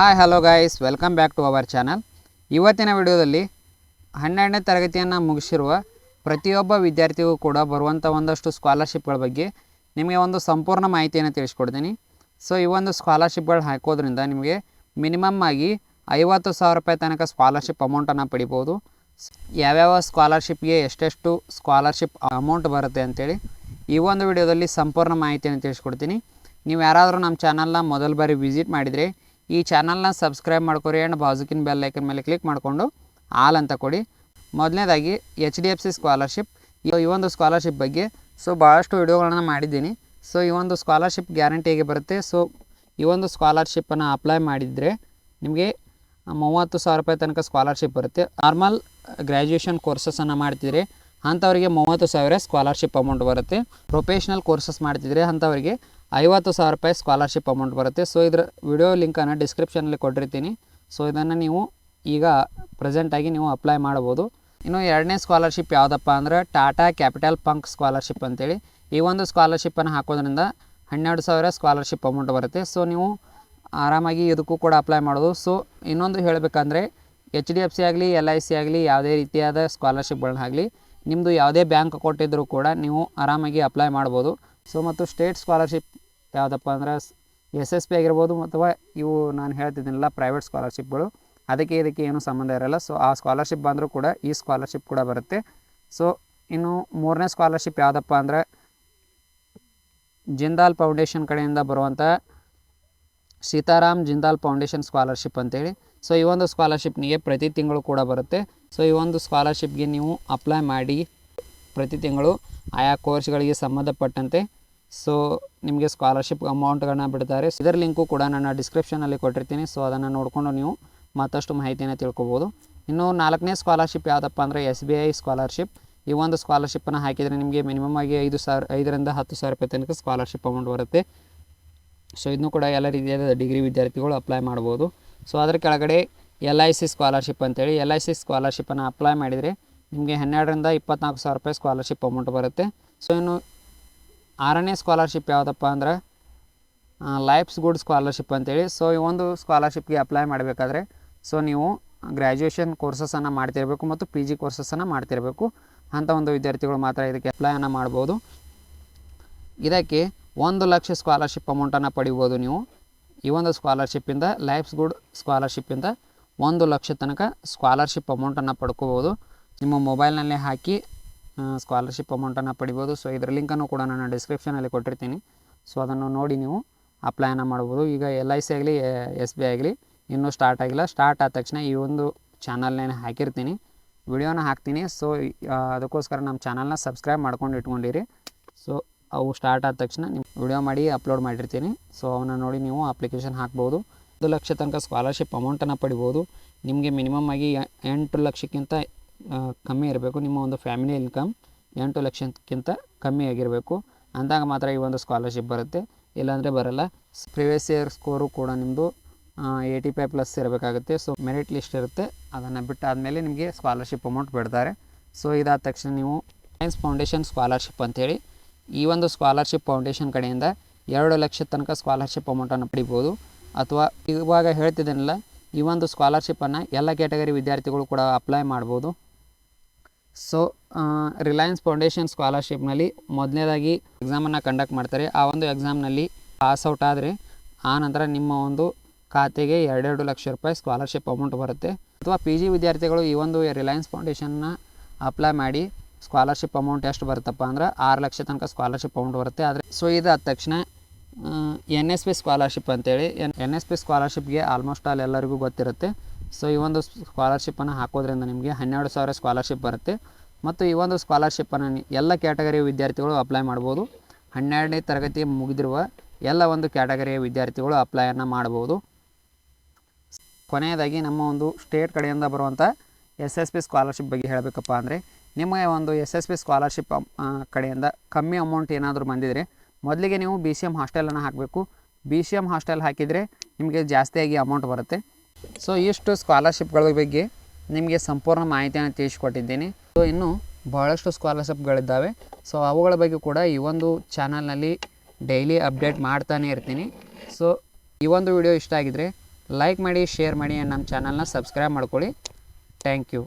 Hi hello guys welcome back to our channel ಇವತ್ತಿನ ವಿಡಿಯೋದಲ್ಲಿ ಹನ್ನೆರಡನೇ ತರಗತಿಯನ್ನು ಮುಗಿಸಿರುವ ಪ್ರತಿಯೊಬ್ಬ ವಿದ್ಯಾರ್ಥಿಗೂ ಕೂಡ ಬರುವಂಥ ಒಂದಷ್ಟು ಸ್ಕಾಲರ್ಶಿಪ್ಗಳ ಬಗ್ಗೆ ನಿಮಗೆ ಒಂದು ಸಂಪೂರ್ಣ ಮಾಹಿತಿಯನ್ನು ತಿಳಿಸ್ಕೊಡ್ತೀನಿ. ಸೊ ಈ ಒಂದು ಸ್ಕಾಲರ್ಶಿಪ್ಗಳು ಹಾಕೋದ್ರಿಂದ ನಿಮಗೆ ಮಿನಿಮಮ್ ಆಗಿ ಐವತ್ತು ಸಾವಿರ ರೂಪಾಯಿ ತನಕ ಸ್ಕಾಲರ್ಶಿಪ್ ಅಮೌಂಟನ್ನು ಪಡಿಬೋದು. ಯಾವ್ಯಾವ ಸ್ಕಾಲರ್ಶಿಪ್ಗೆ ಎಷ್ಟೆಷ್ಟು ಸ್ಕಾಲರ್ಶಿಪ್ ಅಮೌಂಟ್ ಬರುತ್ತೆ ಅಂತೇಳಿ ಈ ಒಂದು ವಿಡಿಯೋದಲ್ಲಿ ಸಂಪೂರ್ಣ ಮಾಹಿತಿಯನ್ನು ತಿಳಿಸ್ಕೊಡ್ತೀನಿ. ನೀವು ಯಾರಾದರೂ ನಮ್ಮ ಚಾನಲ್ನ ಮೊದಲ ಬಾರಿ ವಿಸಿಟ್ ಮಾಡಿದರೆ ಈ ಚಾನಲ್ನ ಸಬ್ಸ್ಕ್ರೈಬ್ ಮಾಡ್ಕೊರಿ ಆ್ಯಂಡ್ ಬಾಜುಕಿನ ಬೆಲ್ ಐಕನ್ ಮೇಲೆ ಕ್ಲಿಕ್ ಮಾಡಿಕೊಂಡು ಆಲ್ ಅಂತ ಕೊಡಿ. ಮೊದಲನೇದಾಗಿ H D F C scholarship ಈ ಒಂದು ಸ್ಕಾಲರ್ಶಿಪ್ ಬಗ್ಗೆ ಸೊ ಭಾಳಷ್ಟು ವಿಡಿಯೋಗಳನ್ನು ಮಾಡಿದ್ದೀನಿ. ಸೊ ಈ ಒಂದು ಸ್ಕಾಲರ್ಶಿಪ್ ಗ್ಯಾರಂಟಿ ಹೇಗೆ ಬರುತ್ತೆ? ಸೊ ಈ ಒಂದು ಸ್ಕಾಲರ್ಶಿಪ್ಪನ್ನು ಅಪ್ಲೈ ಮಾಡಿದರೆ ನಿಮಗೆ ಮೂವತ್ತು ಸಾವಿರ ರೂಪಾಯಿ ತನಕ ಸ್ಕಾಲರ್ಶಿಪ್ ಬರುತ್ತೆ. ನಾರ್ಮಲ್ ಗ್ರ್ಯಾಜುಯೇಷನ್ ಕೋರ್ಸಸನ್ನು ಮಾಡ್ತಿದ್ರೆ ಅಂಥವರಿಗೆ ಮೂವತ್ತು ಸಾವಿರ ಸ್ಕಾಲರ್ಶಿಪ್ ಅಮೌಂಟ್ ಬರುತ್ತೆ. ಪ್ರೊಫೆಷ್ನಲ್ ಕೋರ್ಸಸ್ ಮಾಡ್ತಿದ್ರೆ ಅಂಥವರಿಗೆ ಐವತ್ತು ಸಾವಿರ ರೂಪಾಯಿ ಸ್ಕಾಲರ್ಶಿಪ್ ಅಮೌಂಟ್ ಬರುತ್ತೆ. ಸೊ ಇದರ ವಿಡಿಯೋ ಲಿಂಕನ್ನು ಡಿಸ್ಕ್ರಿಪ್ಷನಲ್ಲಿ ಕೊಟ್ಟಿರ್ತೀನಿ. ಸೊ ಇದನ್ನು ನೀವು ಈಗ ಪ್ರೆಸೆಂಟಾಗಿ ನೀವು ಅಪ್ಲೈ ಮಾಡ್ಬೋದು ಇನ್ನು ಎರಡನೇ ಸ್ಕಾಲರ್ಶಿಪ್ ಯಾವುದಪ್ಪ ಅಂದ್ರೆ ಟಾಟಾ ಕ್ಯಾಪಿಟಲ್ ಪಂಕ್ ಸ್ಕಾಲರ್ಶಿಪ್ ಅಂತೇಳಿ. ಈ ಒಂದು ಸ್ಕಾಲರ್ಶಿಪ್ಪನ್ನು ಹಾಕೋದ್ರಿಂದ ಹನ್ನೆರಡು ಸಾವಿರ ಸ್ಕಾಲರ್ಶಿಪ್ ಅಮೌಂಟ್ ಬರುತ್ತೆ. ಸೊ ನೀವು ಆರಾಮಾಗಿ ಇದಕ್ಕೂ ಕೂಡ ಅಪ್ಲೈ ಮಾಡೋದು ಸೊ ಇನ್ನೊಂದು ಹೇಳಬೇಕಂದ್ರೆ ಎಚ್ ಡಿ ಎಫ್ ಸಿ ಆಗಲಿ ಎಲ್ ಐ ಸಿ ಆಗಲಿ, ಯಾವುದೇ ರೀತಿಯಾದ ಸ್ಕಾಲರ್ಶಿಪ್ಗಳನ್ನಾಗಲಿ ನಿಮ್ಮದು ಯಾವುದೇ ಬ್ಯಾಂಕ್ ಅಕೌಂಟ್ ಕೂಡ ನೀವು ಆರಾಮಾಗಿ ಅಪ್ಲೈ ಮಾಡ್ಬೋದು ಸೊ ಮತ್ತು ಸ್ಟೇಟ್ ಸ್ಕಾಲರ್ಶಿಪ್ ಯಾವುದಪ್ಪ ಅಂದ್ರೆ ಎಸ್ ಎಸ್ ಪಿ ಆಗಿರ್ಬೋದು ಅಥವಾ ಇವು ನಾನು ಹೇಳ್ತಿದ್ದೀನಲ್ಲ ಪ್ರೈವೇಟ್ ಸ್ಕಾಲರ್ಶಿಪ್ಗಳು ಅದಕ್ಕೆ ಇದಕ್ಕೆ ಏನೂ ಸಂಬಂಧ ಇರಲ್ಲ. ಸೊ ಆ ಸ್ಕಾಲರ್ಶಿಪ್ ಬಂದರೂ ಕೂಡ ಈ ಸ್ಕಾಲರ್ಶಿಪ್ ಕೂಡ ಬರುತ್ತೆ. ಸೊ ಇನ್ನು ಮೂರನೇ ಸ್ಕಾಲರ್ಶಿಪ್ ಯಾವುದಪ್ಪ ಅಂದ್ರೆ ಜಿಂದಾಲ್ ಫೌಂಡೇಶನ್ ಕಡೆಯಿಂದ ಬರುವಂಥ ಸೀತಾರಾಮ್ ಜಿಂದಾಲ್ ಫೌಂಡೇಶನ್ ಸ್ಕಾಲರ್ಶಿಪ್ ಅಂತೇಳಿ. ಸೊ ಈ ಒಂದು ಸ್ಕಾಲರ್ಶಿಪ್ನಿಗೆ ಪ್ರತಿ ತಿಂಗಳು ಕೂಡ ಬರುತ್ತೆ. ಸೊ ಈ ಒಂದು ಸ್ಕಾಲರ್ಶಿಪ್ಗೆ ನೀವು ಅಪ್ಲೈ ಮಾಡಿ ಪ್ರತಿ ತಿಂಗಳು ಆಯಾ ಕೋರ್ಸ್ಗಳಿಗೆ ಸಂಬಂಧಪಟ್ಟಂತೆ ಸೊ ನಿಮಗೆ ಸ್ಕಾಲರ್ಶಿಪ್ ಅಮೌಂಟ್ಗಳನ್ನ ಬಿಡ್ತಾರೆ. ಇದರ ಲಿಂಕು ಕೂಡ ನಾನು ಡಿಸ್ಕ್ರಿಪ್ಷನಲ್ಲಿ ಕೊಟ್ಟಿರ್ತೀನಿ. ಸೊ ಅದನ್ನು ನೋಡಿಕೊಂಡು ನೀವು ಮತ್ತಷ್ಟು ಮಾಹಿತಿಯನ್ನು ತಿಳ್ಕೊಬೋದು. ಇನ್ನು ನಾಲ್ಕನೇ ಸ್ಕಾಲರ್ಶಿಪ್ ಯಾವುದಪ್ಪ ಅಂದರೆ ಎಸ್ ಬಿ ಐ ಸ್ಕಾಲರ್ಶಿಪ್ ಈ ಒಂದು ಸ್ಕಾಲರ್ಶಿಪ್ಪನ್ನು ಹಾಕಿದರೆ ನಿಮಗೆ ಮಿನಿಮಮ್ ಆಗಿ ಐದು ಸಾವಿರ, ಐದರಿಂದ ಹತ್ತು ಸಾವಿರ ರೂಪಾಯಿ ತನಕ ಸ್ಕಾಲರ್ಶಿಪ್ ಅಮೌಂಟ್ ಬರುತ್ತೆ. ಸೊ ಇದನ್ನು ಕೂಡ ಎಲ್ಲ ರೀತಿಯಾದ ಡಿಗ್ರಿ ವಿದ್ಯಾರ್ಥಿಗಳು ಅಪ್ಲೈ ಮಾಡ್ಬೋದು. ಸೊ ಅದರ ಕೆಳಗಡೆ ಎಲ್ ಐ ಸಿ ಸ್ಕಾಲರ್ಶಿಪ್ ಅಂತೇಳಿ. ಎಲ್ ಐ ಸಿ ಸ್ಕಾಲರ್ಶಿಪ್ಪನ್ನು ಅಪ್ಲೈ ಮಾಡಿದರೆ ನಿಮಗೆ ಹನ್ನೆರಡರಿಂದ ಇಪ್ಪತ್ನಾಲ್ಕು ಸಾವಿರ ರೂಪಾಯಿ ಸ್ಕಾಲರ್ಶಿಪ್ ಅಮೌಂಟ್ ಬರುತ್ತೆ. ಸೊ ಇನ್ನು ಆರನೇ ಸ್ಕಾಲರ್ಶಿಪ್ ಯಾವುದಪ್ಪ ಅಂದ್ರೆ ಲೈಫ್ಸ್ ಗುಡ್ ಸ್ಕಾಲರ್ಶಿಪ್ ಅಂತೇಳಿ. ಸೊ ಈ ಒಂದು ಸ್ಕಾಲರ್ಶಿಪ್ಗೆ ಅಪ್ಲೈ ಮಾಡಬೇಕಾದ್ರೆ ಸೊ ನೀವು ಗ್ರ್ಯಾಜುಯೇಷನ್ ಕೋರ್ಸಸನ್ನು ಮಾಡ್ತಿರಬೇಕು ಮತ್ತು ಪಿ ಜಿ ಕೋರ್ಸಸನ್ನು ಮಾಡ್ತಿರಬೇಕು. ಅಂಥ ಒಂದು ವಿದ್ಯಾರ್ಥಿಗಳು ಮಾತ್ರ ಇದಕ್ಕೆ ಅಪ್ಲೈಯನ್ನು ಮಾಡ್ಬೋದು. ಇದಕ್ಕೆ ಒಂದು ಲಕ್ಷ ಸ್ಕಾಲರ್ಶಿಪ್ ಅಮೌಂಟನ್ನು ಪಡಿಬೋದು ನೀವು. ಈ ಒಂದು ಸ್ಕಾಲರ್ಶಿಪ್ಪಿಂದ ಲೈಫ್ಸ್ ಗುಡ್ ಸ್ಕಾಲರ್ಶಿಪ್ಪಿಂದ ಒಂದು ಲಕ್ಷ ತನಕ ಸ್ಕಾಲರ್ಶಿಪ್ ಅಮೌಂಟನ್ನು ಪಡ್ಕೋಬೋದು. ನಿಮ್ಮ ಮೊಬೈಲ್ನಲ್ಲೇ ಹಾಕಿ ಸ್ಕಾಲರ್ಶಿಪ್ ಅಮೌಂಟನ್ನು ಪಡಿಬೋದು. ಸೊ ಇದರ ಲಿಂಕನ್ನು ಕೂಡ ನಾನು ಡಿಸ್ಕ್ರಿಪ್ಷನಲ್ಲಿ ಕೊಟ್ಟಿರ್ತೀನಿ. ಸೊ ಅದನ್ನು ನೋಡಿ ನೀವು ಅಪ್ಲೈನ ಮಾಡ್ಬೋದು. ಈಗ ಎಲ್ ಐ ಸಿ ಆಗಲಿ ಎಸ್ ಬಿ ಆಗಲಿ, ಇನ್ನೂ ಸ್ಟಾರ್ಟ್ ಆಗಿಲ್ಲ. ಸ್ಟಾರ್ಟ್ ಆದ ತಕ್ಷಣ ಈ ಒಂದು ಚಾನಲ್ನೇ ಹಾಕಿರ್ತೀನಿ. ವಿಡಿಯೋನ ಹಾಕ್ತೀನಿ. ಸೊ ಅದಕ್ಕೋಸ್ಕರ ನಮ್ಮ ಚಾನಲ್ನ ಸಬ್ಸ್ಕ್ರೈಬ್ ಮಾಡ್ಕೊಂಡು ಇಟ್ಕೊಂಡಿರಿ. ಸೊ ಅವು ಸ್ಟಾರ್ಟ್ ಆದ ತಕ್ಷಣ ನಿಮ್ಮ ವಿಡಿಯೋ ಮಾಡಿ ಅಪ್ಲೋಡ್ ಮಾಡಿರ್ತೀನಿ. ಸೊ ಅವನ್ನ ನೋಡಿ ನೀವು ಅಪ್ಲಿಕೇಶನ್ ಹಾಕ್ಬೋದು. ಒಂದು ಲಕ್ಷ ತನಕ ಸ್ಕಾಲರ್ಶಿಪ್ ಅಮೌಂಟನ್ನು ಪಡಿಬೋದು. ನಿಮಗೆ ಮಿನಿಮಮ್ ಆಗಿ ಎಂಟು ಲಕ್ಷಕ್ಕಿಂತ ಕಮ್ಮಿ ಇರಬೇಕು. ನಿಮ್ಮ ಒಂದು ಫ್ಯಾಮಿಲಿ ಇನ್ಕಮ್ ಎಂಟು ಲಕ್ಷಕ್ಕಿಂತ ಕಮ್ಮಿ ಆಗಿರಬೇಕು. ಅಂದಾಗ ಮಾತ್ರ ಈ ಒಂದು ಸ್ಕಾಲರ್ಶಿಪ್ ಬರುತ್ತೆ. ಇಲ್ಲಾಂದರೆ ಬರಲ್ಲ. ಪ್ರಿವಿಯಸ್ ಇಯರ್ ಸ್ಕೋರು ಕೂಡ ನಿಮ್ಮದು ಏಯ್ಟಿ ಫೈವ್ ಪ್ಲಸ್ ಇರಬೇಕಾಗುತ್ತೆ. ಸೊ ಮೆರಿಟ್ ಲಿಸ್ಟ್ ಇರುತ್ತೆ. ಅದನ್ನು ಬಿಟ್ಟಾದಮೇಲೆ ನಿಮಗೆ ಸ್ಕಾಲರ್ಶಿಪ್ ಅಮೌಂಟ್ ಬಿಡ್ತಾರೆ. ಸೊ ಇದಾದ ತಕ್ಷಣ ನೀವು ಸೈನ್ಸ್ ಫೌಂಡೇಶನ್ ಸ್ಕಾಲರ್ಶಿಪ್ ಅಂತೇಳಿ, ಈ ಒಂದು ಸ್ಕಾಲರ್ಶಿಪ್ ಫೌಂಡೇಶನ್ ಕಡೆಯಿಂದ ಎರಡು ಲಕ್ಷ ತನಕ ಸ್ಕಾಲರ್ಶಿಪ್ ಅಮೌಂಟನ್ನು ಪಡಿಬೋದು. ಅಥವಾ ಇವಾಗ ಹೇಳ್ತಿದ್ದೇನಲ್ಲ, ಈ ಒಂದು ಸ್ಕಾಲರ್ಶಿಪ್ಪನ್ನು ಎಲ್ಲ ಕ್ಯಾಟಗರಿ ವಿದ್ಯಾರ್ಥಿಗಳು ಕೂಡ ಅಪ್ಲೈ ಮಾಡ್ಬೋದು. ಸೊ ರಿಲಯನ್ಸ್ ಫೌಂಡೇಶನ್ ಸ್ಕಾಲರ್ಶಿಪ್ನಲ್ಲಿ ಮೊದಲನೇದಾಗಿ ಎಕ್ಸಾಮನ್ನು ಕಂಡಕ್ಟ್ ಮಾಡ್ತಾರೆ. ಆ ಒಂದು ಎಕ್ಸಾಮ್ನಲ್ಲಿ ಪಾಸ್ ಔಟ್ ಆದರೆ, ಆ ನಂತರ ನಿಮ್ಮ ಒಂದು ಖಾತೆಗೆ ಎರಡೆರಡು ಲಕ್ಷ ರೂಪಾಯಿ ಸ್ಕಾಲರ್ಶಿಪ್ ಅಮೌಂಟ್ ಬರುತ್ತೆ. ಅಥವಾ ಪಿ ಜಿ ವಿದ್ಯಾರ್ಥಿಗಳು ಈ ಒಂದು ರಿಲಯನ್ಸ್ ಫೌಂಡೇಶನ್ನ ಅಪ್ಲೈ ಮಾಡಿ ಸ್ಕಾಲರ್ಶಿಪ್ ಅಮೌಂಟ್ ಎಷ್ಟು ಬರುತ್ತಪ್ಪ ಅಂದ್ರೆ ಆರು ಲಕ್ಷ ತನಕ ಸ್ಕಾಲರ್ಶಿಪ್ ಅಮೌಂಟ್ ಬರುತ್ತೆ. ಆದರೆ ಸೊ ಇದಾದ ತಕ್ಷಣ ಎನ್ ಎಸ್ ಪಿ ಸ್ಕಾಲರ್ಶಿಪ್ ಅಂತೇಳಿ ಎನ್ ಎನ್ ಎಸ್ ಪಿ ಸ್ಕಾಲರ್ಶಿಪ್ಗೆ ಆಲ್ಮೋಸ್ಟ್ ಆಲ್ ಎಲ್ಲರಿಗೂ ಗೊತ್ತಿರುತ್ತೆ. ಸೊ ಈ ಒಂದು ಸ್ಕಾಲರ್ಶಿಪ್ಪನ್ನು ಹಾಕೋದ್ರಿಂದ ನಿಮಗೆ ಹನ್ನೆರಡು ಸಾವಿರ ಸ್ಕಾಲರ್ಶಿಪ್ ಬರುತ್ತೆ. ಮತ್ತು ಈ ಒಂದು ಸ್ಕಾಲರ್ಶಿಪ್ಪನ್ನು ಎಲ್ಲ ಕ್ಯಾಟಗರಿಯ ವಿದ್ಯಾರ್ಥಿಗಳು ಅಪ್ಲೈ ಮಾಡ್ಬೋದು. ಹನ್ನೆರಡನೇ ತರಗತಿ ಮುಗಿದಿರುವ ಎಲ್ಲ ಒಂದು ಕ್ಯಾಟಗರಿಯ ವಿದ್ಯಾರ್ಥಿಗಳು ಅಪ್ಲೈಯನ್ನು ಮಾಡ್ಬೋದು. ಕೊನೆಯದಾಗಿ ನಮ್ಮ ಒಂದು ಸ್ಟೇಟ್ ಕಡೆಯಿಂದ ಬರುವಂಥ ಎಸ್ ಎಸ್ ಪಿ ಸ್ಕಾಲರ್ಶಿಪ್ ಬಗ್ಗೆ ಹೇಳಬೇಕಪ್ಪ ಅಂದರೆ ನಿಮ್ಮ ಒಂದು ಎಸ್ ಎಸ್ ಪಿ ಸ್ಕಾಲರ್ಶಿಪ್ ಕಡೆಯಿಂದ ಕಮ್ಮಿ ಅಮೌಂಟ್ ಏನಾದರೂ ಬಂದಿದ್ರೆ, ಮೊದಲಿಗೆ ನೀವು ಬಿ ಸಿ ಎಂ ಹಾಸ್ಟೆಲನ್ನು ಹಾಕಬೇಕು. ಬಿ ಸಿ ಎಂ ಹಾಸ್ಟೆಲ್ ಹಾಕಿದರೆ ನಿಮಗೆ ಜಾಸ್ತಿಯಾಗಿ ಅಮೌಂಟ್ ಬರುತ್ತೆ. ಸೊ ಇಷ್ಟು ಸ್ಕಾಲರ್ಶಿಪ್ಗಳ ಬಗ್ಗೆ ನಿಮಗೆ ಸಂಪೂರ್ಣ ಮಾಹಿತಿಯನ್ನು ತಿಳಿಸ್ಕೊಟ್ಟಿದ್ದೀನಿ. ಸೊ ಇನ್ನು ಭಾಳಷ್ಟು ಸ್ಕಾಲರ್ಶಿಪ್ಗಳಿದ್ದಾವೆ ಸೊ ಅವುಗಳ ಬಗ್ಗೆ ಕೂಡ ಈ ಒಂದು ಚಾನಲ್ನಲ್ಲಿ ಡೈಲಿ ಅಪ್ಡೇಟ್ ಮಾಡ್ತಾನೆ ಇರ್ತೀನಿ. ಸೊ ಈ ಒಂದು ವಿಡಿಯೋ ಇಷ್ಟ ಆಗಿದ್ರೆ ಲೈಕ್ ಮಾಡಿ ಶೇರ್ ಮಾಡಿ, ನಮ್ಮ ಚಾನಲ್ನ ಸಬ್ಸ್ಕ್ರೈಬ್ ಮಾಡ್ಕೊಳ್ಳಿ. Thank you